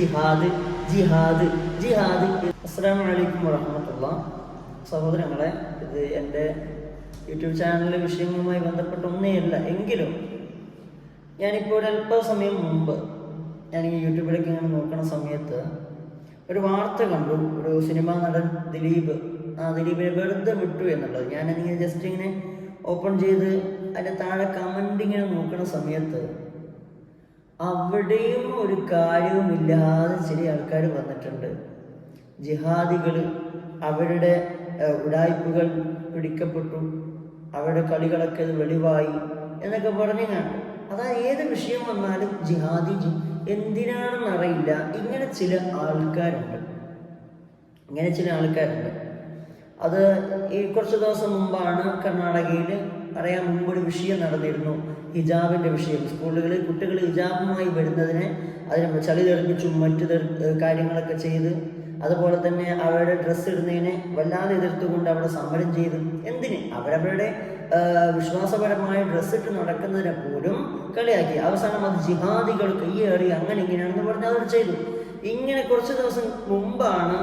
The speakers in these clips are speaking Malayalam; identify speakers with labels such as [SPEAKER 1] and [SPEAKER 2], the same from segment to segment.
[SPEAKER 1] ജിഹാദ് ജിഹാദ് ജിഹാദ്. അസ്സാം വലൈക്കും വറഹമത്തുള്ള. സഹോദരങ്ങളെ ഇത് എന്റെ യൂട്യൂബ് ചാനലിലെ വിഷയങ്ങളുമായി ബന്ധപ്പെട്ട ഒന്നേയല്ല എങ്കിലും ഞാനിപ്പോൾ ഒരു അല്പസമയം മുമ്പ് ഞാൻ ഈ യൂട്യൂബിലേക്ക് ഇങ്ങനെ നോക്കുന്ന സമയത്ത് ഒരു വാർത്ത കണ്ടു. ഒരു സിനിമാ നടൻ ദിലീപ്. ആ ദിലീപിനെ വെറുതെ വിട്ടു എന്നുള്ളത്. ഞാനിങ്ങനെ ജസ്റ്റ് ഇങ്ങനെ ഓപ്പൺ ചെയ്ത് അതിന്റെ താഴെ കമന്റ് ഇങ്ങനെ നോക്കുന്ന സമയത്ത് അവിടെയും ഒരു കാര്യവുമില്ലാതെ ചില ആൾക്കാർ വന്നിട്ടുണ്ട്. ജിഹാദികൾ അവരുടെ ഉടായ്പകൾ പിടിക്കപ്പെട്ടു. അവരുടെ കളികളൊക്കെ വെളിവായി എന്നൊക്കെ പറഞ്ഞു അതായത് അതാ ഏത് വിഷയം വന്നാലും ജിഹാദി എന്തിനാണെന്നറിയില്ല ഇങ്ങനെ ചില ആൾക്കാരുണ്ട്. ഇങ്ങനെ ചില ആൾക്കാരുണ്ട്. അത് ഈ കുറച്ച് ദിവസം മുമ്പാണ് കർണാടകയിൽ അറിയാൻ മുമ്പ് ഒരു വിഷയം നടന്നിരുന്നു ഹിജാബിന്റെ വിഷയം. സ്കൂളുകളിൽ കുട്ടികൾ ഹിജാബുമായി വരുന്നതിനെ അതിനെ ചളി തെറിപ്പിച്ചും മറ്റു കാര്യങ്ങളൊക്കെ ചെയ്ത് അതുപോലെ തന്നെ അവരുടെ ഡ്രസ്സ് ഇടുന്നതിനെ വല്ലാതെ എതിർത്തുകൊണ്ട് അവിടെ സമരം ചെയ്തു. എന്തിന്? അവരവരുടെ വിശ്വാസപരമായ ഡ്രസ്സ് ഇട്ട് നടക്കുന്നതിനെ പോലും കളിയാക്കി. അവസാനം അത് ജിഹാദികൾ കയ്യേറി അങ്ങനെ ഇങ്ങനെയാണെന്ന് പറഞ്ഞ് അവർ ചെയ്തു. ഇങ്ങനെ കുറച്ച് ദിവസം മുമ്പാണ്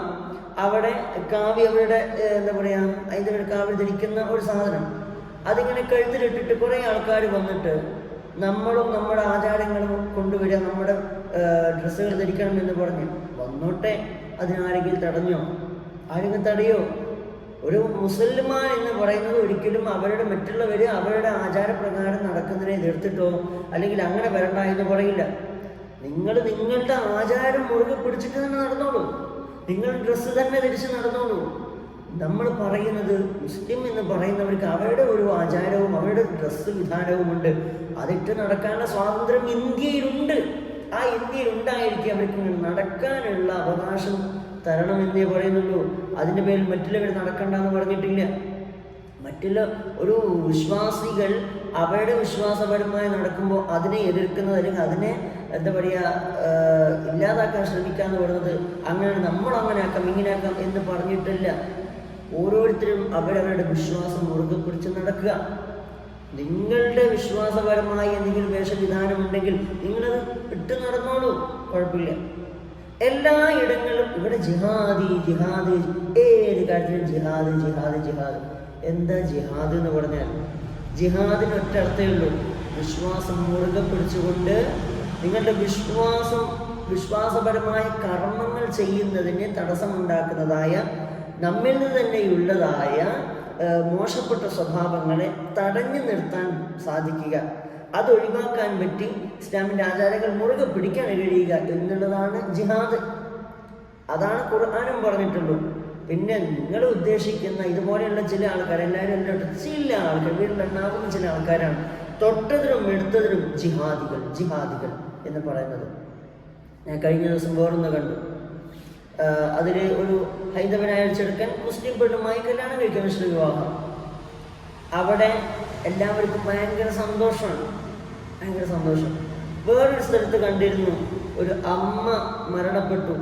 [SPEAKER 1] അവിടെ കാവ്യ അവരുടെ എന്താ പറയുക അതിന്റെ കാവ്യ ധരിക്കുന്ന ഒരു സാധനം. അതിങ്ങനെ കഴുത്തിലിട്ടിട്ട് കുറേ ആൾക്കാർ വന്നിട്ട് നമ്മളും നമ്മുടെ ആചാരങ്ങളും കൊണ്ടുവരിക നമ്മുടെ ഡ്രസ്സുകൾ ധരിക്കണം എന്ന് പറഞ്ഞ് വന്നോട്ടെ അതിനാരെങ്കിലും തടഞ്ഞോ? ആരെങ്കിലും തടയോ? ഒരു മുസൽമാൻ എന്ന് പറയുന്നത് ഒരിക്കലും അവരുടെ മറ്റുള്ളവർ അവരുടെ ആചാരപ്രകാരം നടക്കുന്നതിനെ എതിർത്തിട്ടോ അല്ലെങ്കിൽ അങ്ങനെ വരണ്ട എന്ന് പറയില്ല. നിങ്ങൾ നിങ്ങളുടെ ആചാരം മുറുകെ പിടിച്ചിട്ട് തന്നെ നടന്നോളൂ. നിങ്ങൾ ഡ്രസ്സ് തന്നെ ധരിച്ച് നടന്നോളൂ. നമ്മൾ പറയുന്നത് മുസ്ലിം എന്ന് പറയുന്നവർക്ക് അവരുടെ ഒരു ആചാരവും അവരുടെ ഡ്രസ്സ് വിധാനവും ഉണ്ട്. അതിട്ട് നടക്കാനുള്ള സ്വാതന്ത്ര്യം ഇന്ത്യയിലുണ്ട്. ആ ഇന്ത്യയിൽ ഉണ്ടായിരിക്കും അവർക്ക് നടക്കാനുള്ള അവകാശം തരണം എന്നേ പറയുന്നുള്ളൂ. അതിന്റെ പേരിൽ മറ്റുള്ളവർ നടക്കണ്ടെന്ന് പറഞ്ഞിട്ടില്ല. മറ്റുള്ള ഒരു വിശ്വാസികൾ അവരുടെ വിശ്വാസപരമായി നടക്കുമ്പോൾ അതിനെ എതിർക്കുന്നത് അല്ലെങ്കിൽ അതിനെ എന്താ പറയുക ഇല്ലാതാക്കാൻ ശ്രമിക്കുക എന്ന് പറയുന്നത് അങ്ങനെ നമ്മൾ അങ്ങനെ ആക്കാം ഇങ്ങനെ ആക്കാം എന്ന് പറഞ്ഞിട്ടില്ല. ഓരോരുത്തരും അവരവരുടെ വിശ്വാസം മുറുകെ പിടിച്ച് നടക്കുക. നിങ്ങളുടെ വിശ്വാസപരമായി എന്തെങ്കിലും വേഷവിധാനമുണ്ടെങ്കിൽ നിങ്ങളത് ഇട്ട് നടന്നോളൂ. കുഴപ്പമില്ല. എല്ലായിടങ്ങളിലും ഇവിടെ ജിഹാദി ജിഹാദി ഏത് കാര്യത്തിലും ജിഹാദ് ജിഹാദ് ജിഹാദ്. എന്താ ജിഹാദ് എന്ന് പറഞ്ഞാൽ? ജിഹാദിന് ഒറ്റ അർത്ഥമേ ഉള്ളൂ. വിശ്വാസം മുറുകെ പിടിച്ചുകൊണ്ട് നിങ്ങളുടെ വിശ്വാസം വിശ്വാസപരമായ കർമ്മങ്ങൾ ചെയ്യുന്നതിന് തടസ്സമുണ്ടാക്കുന്നതായ നമ്മിൽ നിന്ന് തന്നെയുള്ളതായ മോശപ്പെട്ട സ്വഭാവങ്ങളെ തടഞ്ഞു നിർത്താൻ സാധിക്കുക. അത് ഒഴിവാക്കാൻ പറ്റി ഇസ്ലാമിന്റെ ആചാരങ്ങൾ മുറുകെ പിടിക്കാൻ കഴിയുക എന്നുള്ളതാണ് ജിഹാദ്. അതാണ് ഖുർആാനും പറഞ്ഞിട്ടുള്ളൂ. പിന്നെ നിങ്ങൾ ഉദ്ദേശിക്കുന്ന ഇതുപോലെയുള്ള ചില ആൾക്കാർ എല്ലാവരും എന്റെ ചില ആൾക്കാർ വീട്ടിലുണ്ടാകുന്ന ചില ആൾക്കാരാണ്. തൊട്ടതിനും എടുത്തതിനും ജിഹാദികൾ ജിഹാദികൾ എന്ന് പറയുന്നത്. ഞാൻ കഴിഞ്ഞ ദിവസം വേറൊന്ന് കണ്ടു. അതിൽ ഒരു ഹൈന്ദവനായ ചെറുക്കൻ മുസ്ലിം പെണ്ണുമായി കല്യാണം കഴിക്കുന്ന ശ്രീ വിവാഹം. അവിടെ എല്ലാവർക്കും ഭയങ്കര സന്തോഷമാണ്. ഭയങ്കര സന്തോഷം. വേറൊരു സ്ഥലത്ത് കണ്ടിരുന്നു ഒരു അമ്മ മരണപ്പെട്ടു.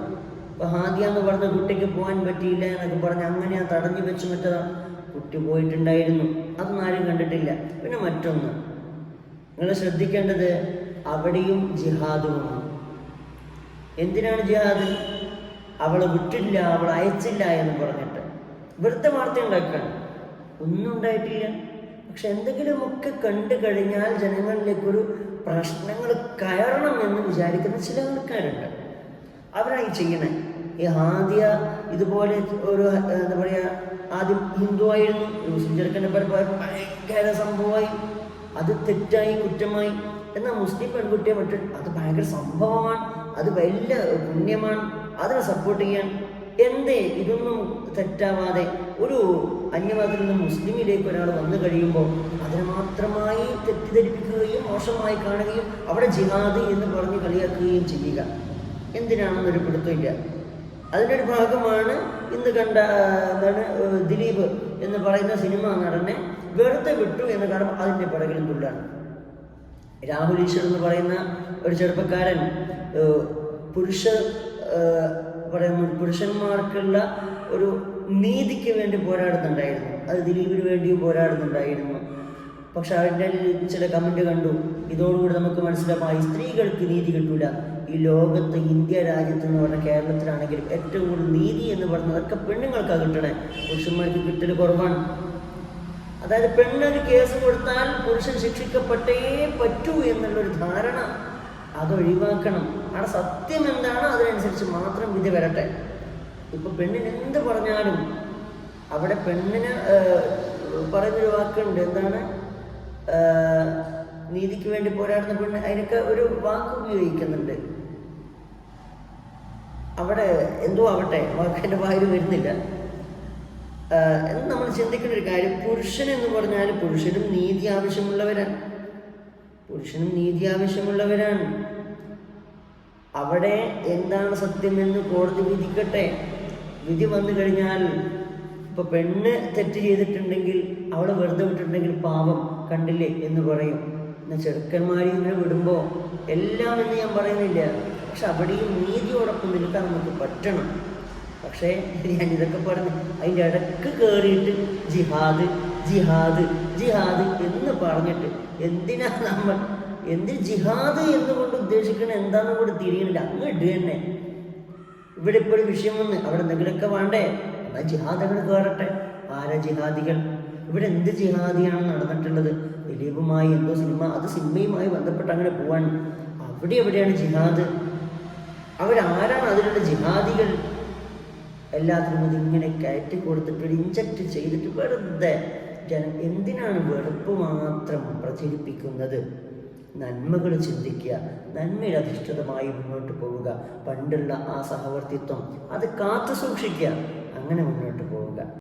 [SPEAKER 1] ഹാദിയ എന്ന് പറഞ്ഞ കുട്ടിക്ക് പോകാൻ പറ്റിയില്ല എന്നൊക്കെ പറഞ്ഞ് അങ്ങനെ ആ തടഞ്ഞു വെച്ച് മറ്റതാ കുട്ടി പോയിട്ടുണ്ടായിരുന്നു. അതൊന്നും ആരും കണ്ടിട്ടില്ല. പിന്നെ മറ്റൊന്ന്. നിങ്ങൾ ശ്രദ്ധിക്കേണ്ടത് അവിടെയും ജിഹാദുമാണ് എന്തിനാണ് ജിഹാദ്? അവളെ വിട്ടില്ല അവൾ അയച്ചില്ല എന്ന് പറഞ്ഞിട്ട് വെറുതെ വാർത്ത ഉണ്ടാക്കുകയാണ് ഒന്നും ഉണ്ടായിട്ടില്ല. പക്ഷെ എന്തെങ്കിലുമൊക്കെ കണ്ടു കഴിഞ്ഞാൽ ജനങ്ങളിലേക്കൊരു പ്രശ്നങ്ങൾ കയറണം എന്ന് വിചാരിക്കുന്ന ചില ആൾക്കാരുണ്ട്. അവരായി ചെയ്യണേ. ഈ ആദ്യ ഇതുപോലെ ഒരു എന്താ പറയുക ആദ്യം ഹിന്ദു ആയിരുന്നു മുസ്ലിം ചെറുക്കന്റെ പരമായിട്ട് ഭയങ്കര സംഭവമായി. അത് തെറ്റായി കുറ്റമായി. എന്നാൽ മുസ്ലിം പെൺകുട്ടിയെ വിട്ടിട്ട് അത് ഭയങ്കര സംഭവമാണ്. അത് വലിയ പുണ്യമാണ്. അതിനെ സപ്പോർട്ട് ചെയ്യാൻ എന്തേ ഇതൊന്നും തെറ്റാവാതെ ഒരു അന്യവാദത്തിൽ നിന്ന് മുസ്ലിമിലേക്ക് ഒരാൾ വന്നു കഴിയുമ്പോൾ അതിനെ മാത്രമായി തെറ്റിദ്ധരിപ്പിക്കുകയും മോശമായി കാണുകയും അവിടെ ജിഹാദ് എന്ന് പറഞ്ഞ് കളിയാക്കുകയും ചെയ്യുക. എന്തിനാണെന്നൊരു പിടുത്തമില്ല. അതിന്റെ ഒരു ഭാഗമാണ് ഇന്ന് കണ്ട എന്താണ് ദിലീപ് എന്ന് പറയുന്ന സിനിമ നടനെ വെറുതെ വിട്ടു എന്ന് കാരണം അതിന്റെ പിറകിലും തുള്ളാണ് രാഹുൽ ഈശ്വർ എന്ന് പറയുന്ന ഒരു ചെറുപ്പക്കാരൻ പുരുഷ പറയുന്നു പുരുഷന്മാർക്കുള്ള ഒരു നീതിക്ക് വേണ്ടി പോരാടുന്നുണ്ടായിരുന്നു. അത് ദിലീപിന് വേണ്ടിയും പോരാടുന്നുണ്ടായിരുന്നു. പക്ഷെ അവരുടെ ചില കമന്റ് കണ്ടു. ഇതോടുകൂടി നമുക്ക് മനസ്സിലാമായി സ്ത്രീകൾക്ക് നീതി കിട്ടൂല. ഈ ലോകത്ത് ഇന്ത്യ രാജ്യത്ത് എന്ന് പറഞ്ഞ കേരളത്തിലാണെങ്കിലും ഏറ്റവും കൂടുതൽ നീതി എന്ന് പറഞ്ഞതൊക്കെ പെണ്ണുങ്ങൾക്കാണ് കിട്ടണേ. പുരുഷന്മാർക്ക് കിട്ടൽ കുറവാണ്. അതായത് പെണ്ണൊരു കേസ് കൊടുത്താൽ പുരുഷൻ ശിക്ഷിക്കപ്പെട്ടേ പറ്റൂ എന്നുള്ളൊരു ധാരണ അത് ഒഴിവാക്കണം. അവിടെ സത്യം എന്താണോ അതിനനുസരിച്ച് മാത്രം വിധി വരട്ടെ. ഇപ്പൊ പെണ്ണിന് എന്ത് പറഞ്ഞാലും അവിടെ പെണ്ണിന് പറയുന്നൊരു വാക്കുണ്ട്. എന്താണ്? നീതിക്ക് വേണ്ടി പോരാടുന്ന പെണ്ണ് അതിനൊക്കെ ഒരു വാക്ക് ഉപയോഗിക്കുന്നുണ്ട്. അവിടെ എന്തോ ആവട്ടെ വാക്കിന്റെ വായിൽ വരുന്നില്ല. എന്ന് നമ്മൾ ചിന്തിക്കേണ്ട ഒരു കാര്യം പുരുഷൻ എന്ന് പറഞ്ഞാൽ പുരുഷനും നീതി ആവശ്യമുള്ളവരാണ്. പുരുഷനും നീതി ആവശ്യമുള്ളവരാണ്. അവിടെ എന്താണ് സത്യമെന്ന് കോടതി വിധിക്കട്ടെ? വിധി വന്നു കഴിഞ്ഞാൽ ഇപ്പൊ പെണ്ണ് തെറ്റ് ചെയ്തിട്ടുണ്ടെങ്കിൽ അവളെ വെറുതെ വിട്ടിട്ടുണ്ടെങ്കിൽ പാപം കണ്ടില്ലേ എന്ന് പറയും. എന്നാൽ ചെറുക്കന്മാരെ ഇങ്ങനെ വിടുമ്പോൾ എല്ലാം എന്ന് ഞാൻ പറയുന്നില്ല. പക്ഷെ അവിടെയും നീതിയോടൊപ്പം നിൽക്കാൻ നമുക്ക് പറ്റണം. പക്ഷേ ഞാൻ ഇതൊക്കെ പറഞ്ഞു അതിന്റെ ഇടയ്ക്ക് കയറിയിട്ട് ജിഹാദ് ജിഹാദ് ജിഹാദ് എന്ന് പറഞ്ഞിട്ട് എന്തിനാ നമ്മൾ എന്ത് ജിഹാദ് എന്ന് കൊണ്ട് ഉദ്ദേശിക്കണ എന്താണെന്ന് കൂടെ തിരിയണില്ല. അങ്ങ് ഇടുക തന്നെ. ഇവിടെ ഇപ്പോൾ ഒരു വിഷയം വന്ന് അവിടെ എന്തെങ്കിലുമൊക്കെ വേണ്ടേ? എന്നാൽ ജിഹാദുകൾ കയറട്ടെ ആരാ ജിഹാദികൾ? ഇവിടെ എന്ത് ജിഹാദിയാണ് നടന്നിട്ടുള്ളത്? ദിലീപുമായി എന്തോ സിനിമ അത് സിനിമയുമായി ബന്ധപ്പെട്ട് അങ്ങനെ പോവാൻ അവിടെ എവിടെയാണ് ജിഹാദ്? അവരാരാണ് അതിലുള്ള ജിഹാദികൾ? എല്ലാത്തിനും ഇങ്ങനെ കയറ്റി കൊടുത്തിട്ട് ഇഞ്ചക്ട് ചെയ്തിട്ട് വെറുതെ ജനം എന്തിനാണ് വെറുപ്പ് മാത്രം പ്രചരിപ്പിക്കുന്നത്? നന്മകൾ ചിന്തിക്കുക നന്മയിൽ അധിഷ്ഠിതമായി മുന്നോട്ട് പോവുക പണ്ടുള്ള ആ സഹവർത്തിത്വം അത് കാത്തു സൂക്ഷിക്കുക അങ്ങനെ മുന്നോട്ട് പോവുക.